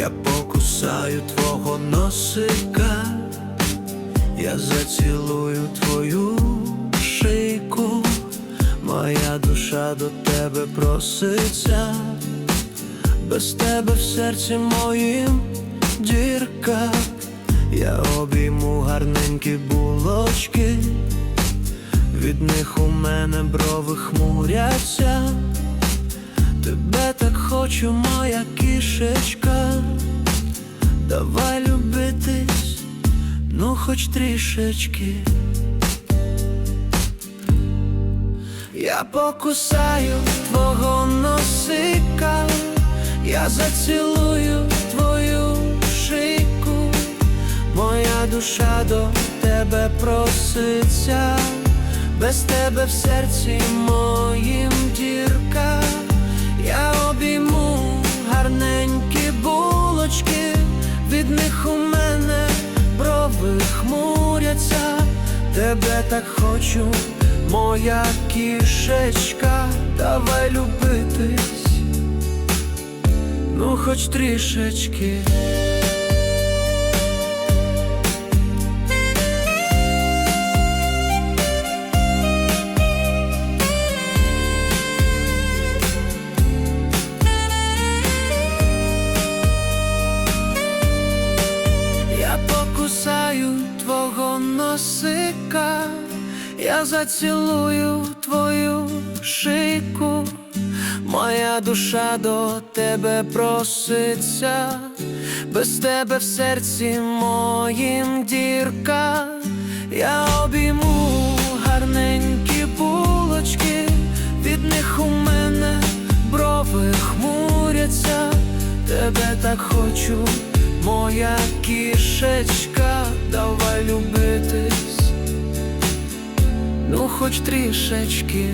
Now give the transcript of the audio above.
Я покусаю твого носика, я зацілую твою шийку, моя душа до тебе проситься, без тебе в серці моїм дірка, я обійму гарненькі булочки, від них у мене брови хмуряться, тебе так хочу, моя кішечка давай любитись, ну хоч трішечки. Я покусаю твого носика, я зацілую твою шийку, моя душа до тебе проситься, без тебе в серці моїм дірка, я обійму гарненькі булочки, тебе так хочу, моя кішечка, давай любитись, ну хоч трішечки. Я покусаю твого носика, я зацілую твою шийку, моя душа до тебе проситься, без тебе в серці моїм дірка, я обійму гарненькі булочки, від них у мене брови хмуряться, тебе так хочу, моя кішечка, давай любитись, ну хоч трішечки.